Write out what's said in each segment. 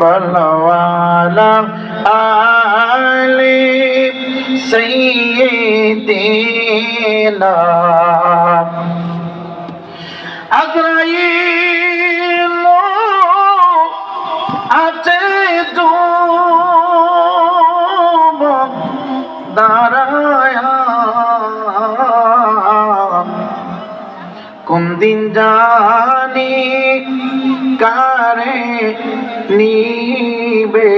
বলওয়ালা আলি সৈয়দিনা আজরাইল কোন দিন জানি কারে নিবে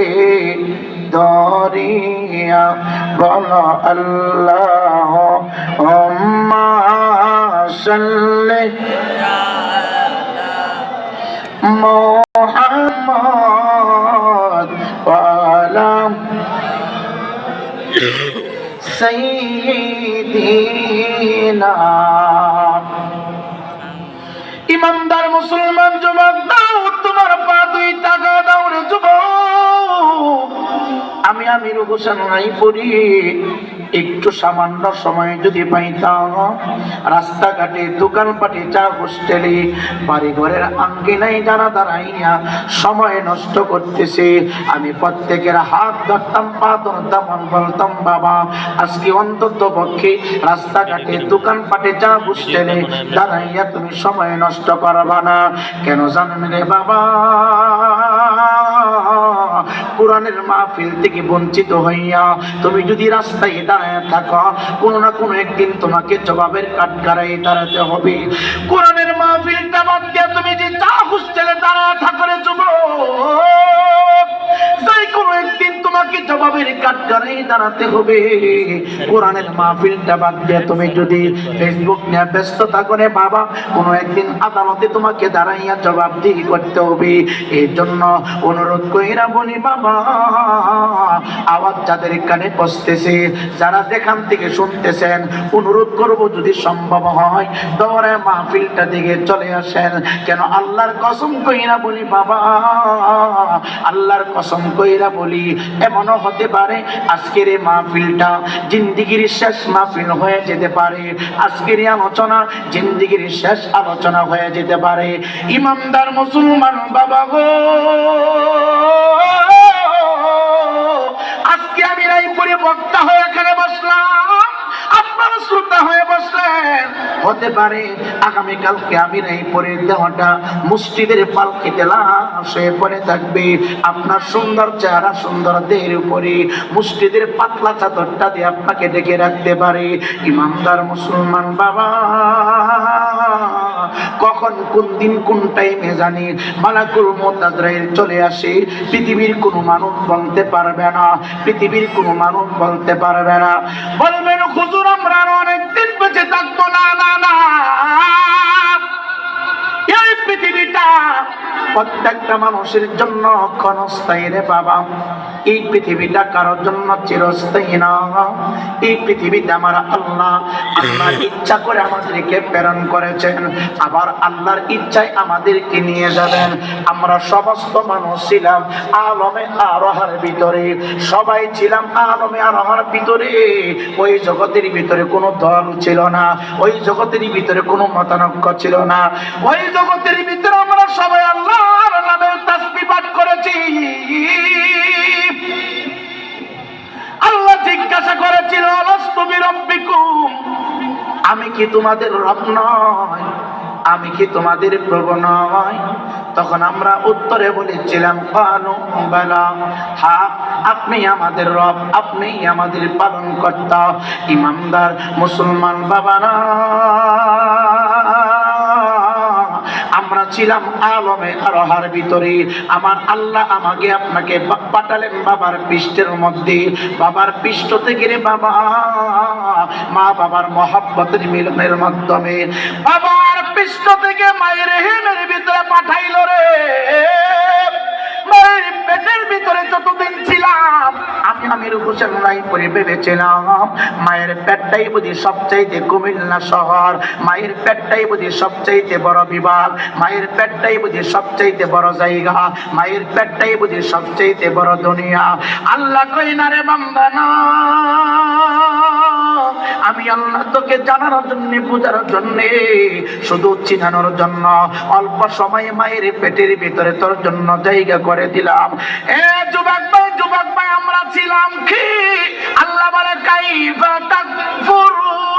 দরিয়া? বল আল্লাহ সাল্লি মোহাম্মদ ওয়ালা সাইয়্যিদিনা ইমানদার মুসলমান যুবক আমির হোসেন নাই পড়ি। একটু সামান্য সময় যদি পাইতাম, রাস্তাঘাটে, দোকানপাটে চা হোস্টেলে বাড়ি ঘরের আঙ্গিনাই যারা দাঁড়াইয়া সময় নষ্ট করতেছে। আমি প্রত্যেকের হাত ধরতাম, পা ধরতাম বলতাম, বাবা, আজকে অন্তত পক্ষে রাস্তাঘাটে, দোকানপাটে, চা হোস্টেলে দাঁড়াইয়া তুমি সময় নষ্ট করবা না। কেন জানেন রে বাবা? কোরআনের মাহফিল থেকে বঞ্চিত হইয়া তুমি যদি রাস্তায় দাঁড়ায় থাকো, কোনো না কোনো একদিন তোমাকে জবাবের কাটকারায় দাঁড়াতে হবে। কোরআনের মাহফিলটা বাদ দিয়ে তুমি যে চা হোস্টেলে দাঁড়ায় থাকো যুবক। দাঁড়াতে হবে। কোরআনের মাহফিলটা বাদ দিয়ে তুমি যদি ফেসবুক নিয়ে বাবা, কোনো একদিন আদালতে তোমাকে দাঁড়াইয়া জবাবদিহি করতে হবে। এই জন্য অনুরোধ কইরা বলি, বাবা, আওয়াজ যাদের কানে পৌঁছতেছে, যারা যেখান থেকে শুনতেছেন, অনুরোধ করব যদি সম্ভব হয়, দৌড়ে মাহফিলটা দিকে চলে আসেন। কেন আল্লাহর কসম কইরা বলি, বাবা, আল্লাহর কসম কইরা বলি, এমনও হতে পারে, আজকের এই মাহফিলটা জিন্দিগির শেষ মাহফিল হয়ে যেতে পারে। আজকের আলোচনা জিন্দিগির শেষ আলোচনা হয়ে যেতে পারে। ইমামদার মুসলমান বাবা গো, আজকে আমি রায়পুরে বক্তা হয়ে এখানে বসলাম। আপনারা শ্রোতা হয়ে বসলেন। হতে পারে আগামীকালকে আমি রায়পুরের দেহটা মুষ্টিদের পালকিতে লাশ পড়ে থাকবে। আপনার সুন্দর চেহারা, সুন্দর দেহের উপরে মুষ্টিদের পাতলা চাদরটা দিয়ে আপনাকে ডেকে রাখতে পারে। ইমানদার মুসলমান বাবা, কখন কোন দিন কোন টাইমে জানি মালাকুল মোতাজরাইল চলে আসে। পৃথিবীর কোনো মানুষ বলতে পারবে না, পৃথিবীর কোনো মানুষ বলতে পারবে না। বলবেন, হুজুর, আমরা আরও অনেকদিন বেঁচে থাকব না না। প্রত্যেকটা মানুষের জন্য ক্ষণস্থায়ী রে বাবা। এই পৃথিবীটা কারোর জন্য চিরস্থায়ী না। এই পৃথিবীতে আমার আল্লাহ, আল্লাহর ইচ্ছা করে আমাদেরকে প্রেরণ করেছেন। আবার আল্লাহর ইচ্ছায় আমাদেরকে নিয়ে যাবেন। আমরা সমস্ত মানুষ ছিলাম আলমে আরোহার ভিতরে। সবাই ছিলাম আলমে আরোহার ভিতরে। ওই জগতের ভিতরে কোনো দল ছিল না। ওই জগতের ভিতরে কোনো মতানক্য ছিল না। ওই জগতের ভিতরে আমরা সবাই তাসবি আল্লাহ জিজ্ঞাসা করেছিল আমি কি তোমাদের রব নয় আমি কি তোমাদের প্রভু নয় তখন আমরা উত্তরে বলেছিলাম হা, আপনি আমাদের রব আপনি আমাদের পালন কর্তা ইমানদার মুসলমান বাবারা। আমরা ছিলাম আলমে আরহার ভিতরে। আমার আল্লাহ আমাকে আপনাকে পাঠালেন বাবার পৃষ্ঠের মধ্যে। বাবার পৃষ্ঠ থেকে রে বাবা, মা বাবার মহাব্বতের মিলনের মাধ্যমে। বাবার পৃষ্ঠ থেকে মায়ের হেমের ভিতরে পাঠাইল রে। মায়ের পেটের ভিতরে যতদিন আমির হোসেন রাই করে ভেবেছিলাম। মায়ের পেটটাই বুঝি সবচাইতে কুমিল্লা শহর। মায়ের পেটটাই বুঝি সবচাইতে বড় বিভাগ মায়ের পেটটাই বুঝি সবচাইতে বড় জায়গা। মায়ের পেটটাই বুঝি সবচাইতে বড় দুনিয়া। আল্লাহ কইনারে বান্দা না। আমি আল্লাহ তোকে জানার জন্য, বোঝার জন্য শুধু চিনানোর জন্য, অল্প সময়ে মায়ের পেটের ভিতরে তোর জন্য জায়গা করে দিলাম। এ যুবক ভাই যুবক ভাই, আমরা ছিলাম কি? আল্লাহ বলে, কাইফা তাকফুরুনা।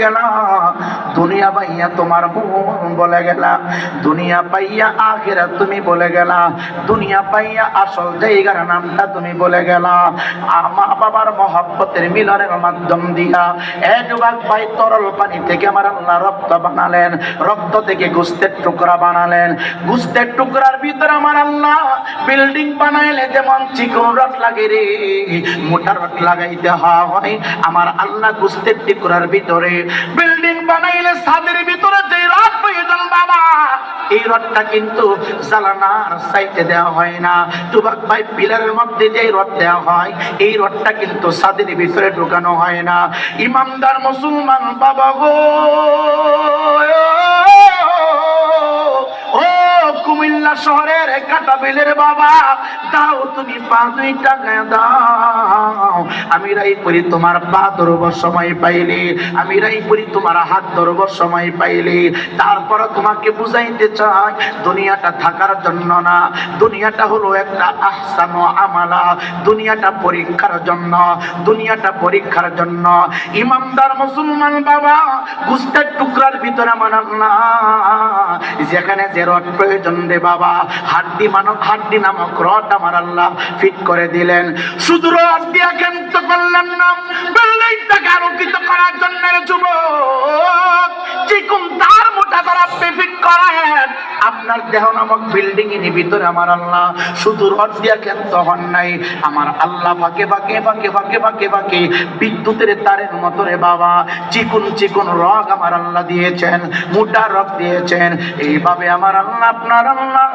আল্লাহকে বলে গেল দুনিয়া পাইয়া তোমার মন বলে গেলা। দুনিয়া পাইয়া আখেরা তুমি বলে গেলা। দুনিয়া পাইয়া আসল জায়গার নামটা তুমি বলে গেল। মা বাবার মহব্বতের মিলনের মাধ্যম দিয়া এ যুবক ভাই তরল পানি থেকে আমার আল্লাহ রক্ত বানালেন। রক্ত থেকে গুস্তের টুকরা বানালেন। গুস্তের টুকরার ভিতরে আমার আল্লাহ বিল্ডিং বানাইলে যেমন চিকন রড লাগে রে, মোটা রড লাগাইতে হয়। আমার আল্লাহ গুস্তের টুকরার ভিতরে বিল্ডিং বানাইলে ছাদের ভিতরে যে প্রয়োজন বাবা, এই কিন্তু সাইতে দেওয়া হয় না। টুবাক ভাই পিলারের মধ্যে যে দেওয়া হয়, এই রডটা কিন্তু ছাদের ভিতরে ঢুকানো হয় না। ইমামদার মুসলমান বাবা গো কুমিল্লা শহরের কাটা বিলের বাবা, দাও তুমি পা দুই টাকা দাও। আমি রাইপুরি তোমার পা ধরবার সময় পাইলি, আমি রাইপুরি তোমার হাত ধরবার সময় পাইলি। তারপর তোমাকে বুঝাইতে চাই, দুনিয়াটা থাকার জন্য না। দুনিয়াটা হলো একটা আহসান আমালা। দুনিয়াটা পরীক্ষার জন্য, দুনিয়াটা পরীক্ষার জন্য। ইমামদার মুসলমান বাবা, গুস্তের টুকরার ভিতরে মানান না। যেখানে যে রড প্রয়োজন রে বাবা হাড্ডি মানব, হাড্ডি নামক রড আমার আল্লাহ ফিট করে দিলেন। শুধু রড দিয়া তো করলেন না বললেই তাকে আরোপিত করার জন্য যুবক চিকুন তার আপনার দেহ নামক বিল্ডিং এর ভিতরে আমার আল্লাহ। শুধু রড দিয়া হন নাই। আমার আল্লাহ বিদ্যুতের তারের মতো রে বাবা। চিকুন চিকুন রগ আমার আল্লাহ দিয়েছেন। মোটা রগ দিয়েছেন। এইভাবে আমার আল্লাহ, আপনার আল্লাহ।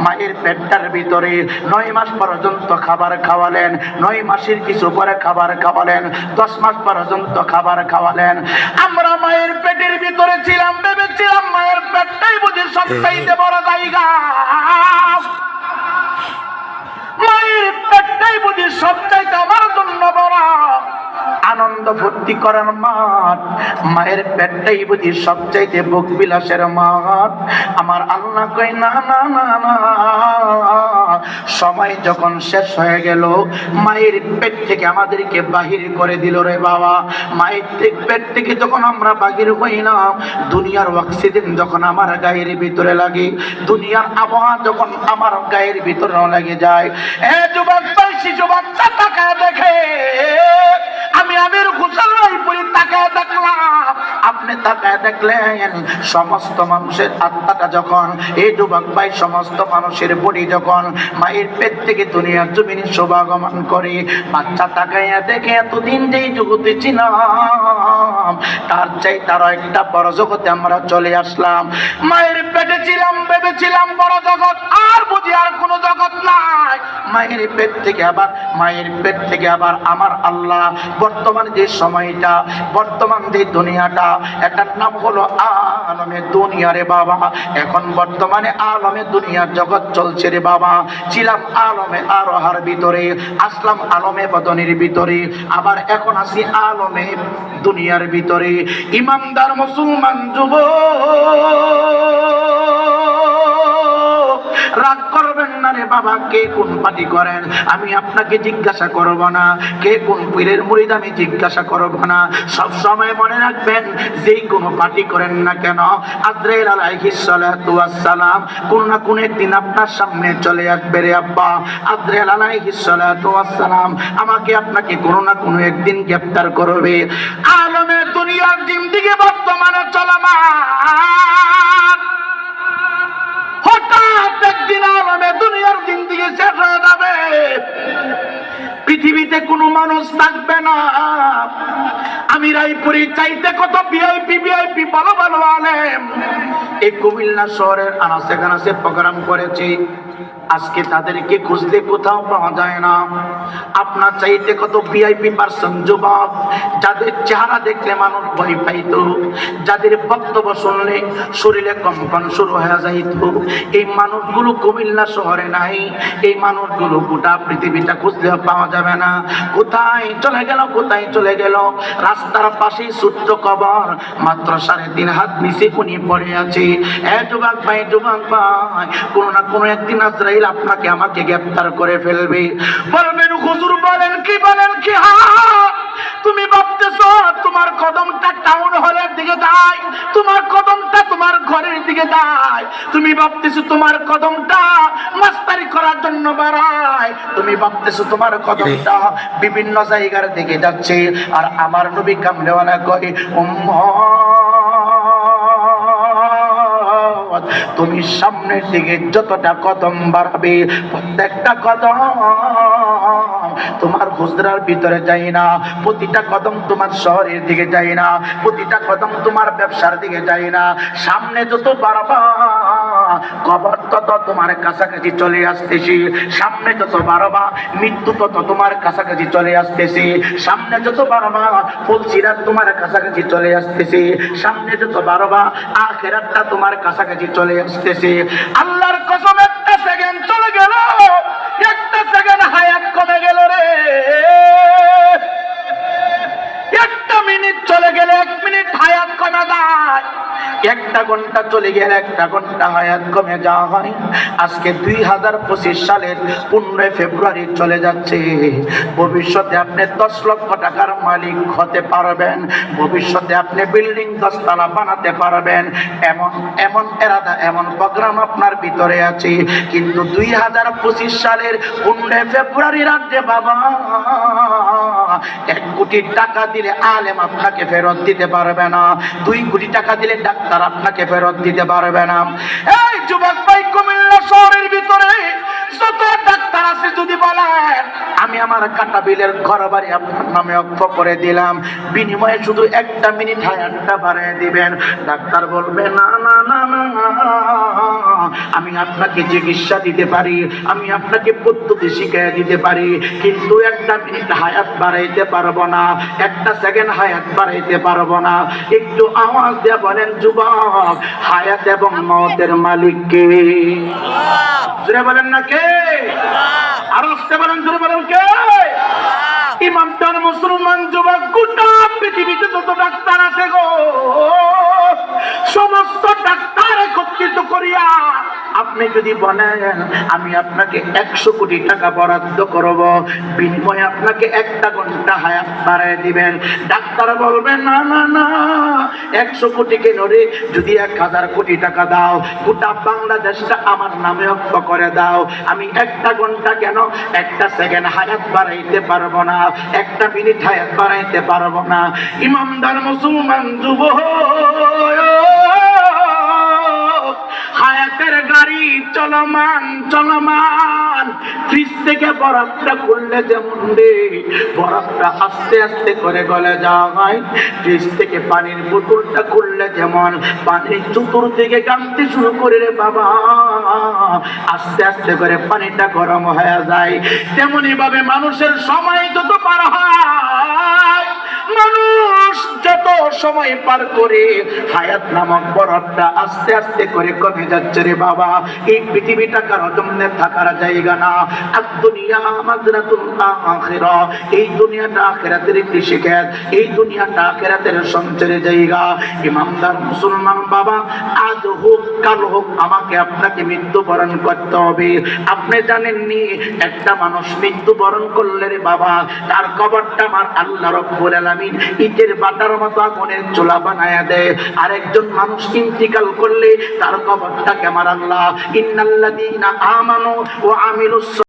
মায়ের পেটটার ভিতরে নয় মাস পর্যন্ত খাবার খাওয়ালেন। নয় মাসের কিছু পরে খাবার খাওয়ালেন। দশ মাস পর্যন্ত খাবার খাওয়ালেন। আমরা মায়ের পেটের ভিতরে ছিলাম ভেবেছিলাম মায়ের পেটটাই বুঝি সবটাই বড় জায়গা। ফুর্তি করার মাঠ। মায়ের পেটটাই বুঝি সবচাইতে বুক বিলাসের মাঠ। আমার আল্লাহ কই না না না সময় যখন শেষ হয়ে গেল, মায়ের পেট থেকে আমাদেরকে বাহির করে দিল রে বাবা। মায়ের পেট থেকে যখন আমরা বাহির হই না দুনিয়ার অক্সিজেন যখন আমার গায়ের ভিতরে লাগে, দুনিয়ার আবহাওয়া যখন আমার গায়ের ভিতরে লাগে যায়। এ যুবক শিশু বাচ্চা তাকায় দেখে। আমি আমির ঘোষাল পরি তাকায় দেখলাম। আপনি তাকায় দেখলেন, সমস্ত মানুষের আত্মাটা যখন এই যুবক ভাই সমস্ত মানুষের বডি যখন মায়ের পেট থেকে দুনিয়ার জমিনে শোভাগমন করে, বাচ্চা তাকাইয়া দেখে, এতদিন যেই জগতে ছিলাম, তার চাই তার একটা বড় জগতে আমরা চলে আসলাম। মায়ের পেটে ছিলাম, ভেবেছিলাম, বড় জগৎ, আর বুঝি আর কোনো জগৎ নাই। মায়ের পেট থেকে আবার, মায়ের পেট থেকে আবার আমার আল্লাহ বর্তমান যে সময়টা, বর্তমান যে দুনিয়াটা, এটার নাম হলো আলমে দুনিয়া রে বাবা। এখন বর্তমানে আলমে দুনিয়ার জগৎ চলছে রে বাবা। ছিলাম আলমে আরোহার ভিতরে, আসলাম আলমে বদনের ভিতরে, আবার এখন আসি আলমে দুনিয়ার ভিতরে। ইমানদার মুসলমান যুব করবেন না রে বাবা কে কোন পার্টি করেন? আমি আপনাকে জিজ্ঞাসা করব না। কে কোন পীরের মুরিদ আমি জিজ্ঞাসা করব না। সব সময় মনে রাখবেন, যেই কোনো পার্টি করেন না কেন আদ্রাইল আলাইহিস সালাতু ওয়াস সালাম কোন না কোন একদিন আপনার সামনে চলে আসবে রে আব্বা। আদ্রাইল আলাইহিস সালাতু ওয়াস সালাম আমাকে আপনাকে কোনো না কোনো একদিন গ্রেফতার করবে। আলমে দুনিয়ার জিন্দিগি বর্তমানে চলমান। একদিন আলমে দুনিয়ার জিন্দিগি শেষ হয়ে যাবে। পৃথিবীতে কোনো মানুষ থাকবে না। আমি রায়পুরি চাইতে কত ভিআইপি ভিআইপি ভালো ভালো আলেম। এই কুমিল্লা শহরের আনাসে কানাসে প্রোগ্রাম করেছি। আজকে তাদেরকে খুঁজতে কোথাও পাওয়া যায় না। আপনার চাইতে কত ভিআইপি পার্সন যুবক, যাদের চেহারা দেখলে মানুষ ভয় পাইত, যাদের বক্তব্য শুনলে শরীরে কম্পন শুরু হয়ে যাইত। এই মানুষগুলো কুমিল্লা শহরে নাই, এই মানুষগুলো গোটা পৃথিবীটা খুঁজলে পাওয়া যাবে না। কোথায় চলে গেল, কোথায় চলে গেল? রাস্তার পাশে সূত্র কবর, মাত্র সাড়ে তিন হাত নিচে উনি পড়ে আছে। এ যুবক ভাই যুবক ভাই, কোনো না কোনো একদিন আজরাইল আপনাকে আমাকে গ্রেফতার করে ফেলবে। বলবেন, হুজুর বলেন কি বলেন কি? হা। তুমি ভাবতেছ তোমার কদমটা টাউন হলের দিকে যায়, তোমার কদমটা তোমার ঘরের দিকে যায়। তুমি ভাবতেছো তোমার কদমটা মাস্তারি করার জন্য বাড়ায়। তুমি ভাবতেছো তোমার কদমটা বিভিন্ন জায়গার দিকে যাচ্ছে, আর আমার নবী কামড়েওয়ালা কয় তুমি সামনের দিকে যতটা কদম বাড়াবে, প্রত্যেকটা কদম তোমার হুজরার ভিতরে যাই না, প্রতিটা কদম তোমার শহরের দিকে যাই না, প্রতিটা কদম তোমার ব্যবসার দিকে যাই না। সামনে যত বাড়াবা, কবর তত তোমার কাছাকাছি চলে আসতেছি। সামনে যত বাড়াবা, মৃত্যু তত তোমার কাছাকাছি চলে আসতেছে। সামনে যত বাড়াবা ফুলসিরাত তোমার কাছাকাছি চলে আসতেছে। সামনে যত বাড়াবা, আখেরাতটা তোমার কাছাকাছি চলে আসতেছে। আল্লাহর কসম, একটা সেকেন্ড চলে গেল। কমে গেল রে। একটা মিনিট চলে গেলে এক মিনিট হায়াত কমা যায়। একটা ঘণ্টা চলে গেলে একটা ঘণ্টা হায়াত কমে যাওয়া হয়। আজকে দুই হাজার পঁচিশ সালের পনেরোই ফেব্রুয়ারি চলে যাচ্ছে। ভবিষ্যতে আপনি দশ লক্ষ টাকার মালিক হতে পারবেন। ভবিষ্যতে আপনি বিল্ডিং দশতলা বানাতে পারবেন। এমন এমন এরাদা, এমন প্রোগ্রাম আপনার ভিতরে আছে। কিন্তু দুই হাজার পঁচিশ সালের পনেরোই ফেব্রুয়ারি রাত্রে বাবা, এক কোটি টাকা দিলে আলেম আপনাকে ফেরত দিতে পারবে না। দুই কোটি টাকা দিলে ডাক্তার আপনাকে ফেরত দিতে পারবে না। এই যুবক ভাই কুমিল্লা শহরের ভিতরে যত আমার কাটা বিলের ঘর বাড়ি আপনার নামে অক্ষ করে দিলাম। বিনিময়ে শুধু একটা মিনিট হায়ারটা বাড়িয়ে দিবেন। ডাক্তার বলবে, না না না না আমি আপনাকে চিকিৎসা দিতে পারি, আমি আপনাকে পদ্ধতি শিখিয়ে দিতে পারি, কিন্তু একটা মিনিট হায়াত বাড়াইতে পারব না, একটা সেকেন্ড হায়াত বাড়াইতে পারব না। একটু আওয়াজ দিয়ে বলেন, যুবক, হায়াত এবং মতের মালিক কে? জোরে বলেন না কে? আর আসতে বলেন, জোরে বলেন কে? ইমাম তার মুসলমান যুবক, গোটা পৃথিবীতে যত ডাক্তার আছে গো, সমস্ত ডাক্তার একত্রিত করিয়া আপনি যদি বলেন, আমি আপনাকে একশো কোটি টাকা বরাদ্দ করব, বিনিময়ে আপনাকে একটা ঘণ্টা হায়াত বাড়ায় দিবেন। ডাক্তার বলবেন, না না না, একশো কোটি কেন যদি এক হাজার কোটি টাকা দাও, গোটা বাংলাদেশটা আমার নামে অক্ষ করে দাও। আমি একটা ঘণ্টা কেন একটা সেকেন্ড হায়াত বাড়াইতে পারব না, একটা মিনিট হায়াত বাড়াইতে পারব না। ইমামদার মুসলমান যুব চলমান চলমান। ফ্রিজ থেকে বরফটা খুললে যেমন রে, বরফটা আস্তে আস্তে করে গলে যাওয়া হয় ফ্রিজ থেকে পানির বোতলটা খুললে যেমন, পানির চতুর থেকে গামতে শুরু করে রে বাবা। আস্তে আস্তে করে পানিটা গরম হয়ে যায়। তেমনি ভাবে মানুষের সময় যত পার হয় মানুষ যত সময় পার করে হায়াত নামক আস্তে আস্তে করে কমে যাচ্ছে রে বাবা। এই পৃথিবীটা কারও জন্য থাকার জায়গা না। আর দুনিয়া মাজরাতুল আখিরা। এই দুনিয়াটা আখিরাতের একটি শিখাত এই দুনিয়াটা আখিরাতের সঞ্চয়ের জায়গা। ইমামদার মুসলমান বাবা, আজ হোক, কাল হোক, আমাকে আপনাকে মৃত্যুবরণ করতে হবে। আপনি জানেননি, একটা মানুষ মৃত্যুবরণ করলে রে বাবা, তার কবরটা আমার আল্লাহ রব্বুল আলামিন ইটের বাটার মতো আগুনের চুলা বানায়া দেয় আরেকজন মানুষ ইন্তিকাল করলে তার কবরটাকে আমার আল্লাহ। ইন্নাল্লাদিনা আমানু ও আমিলুস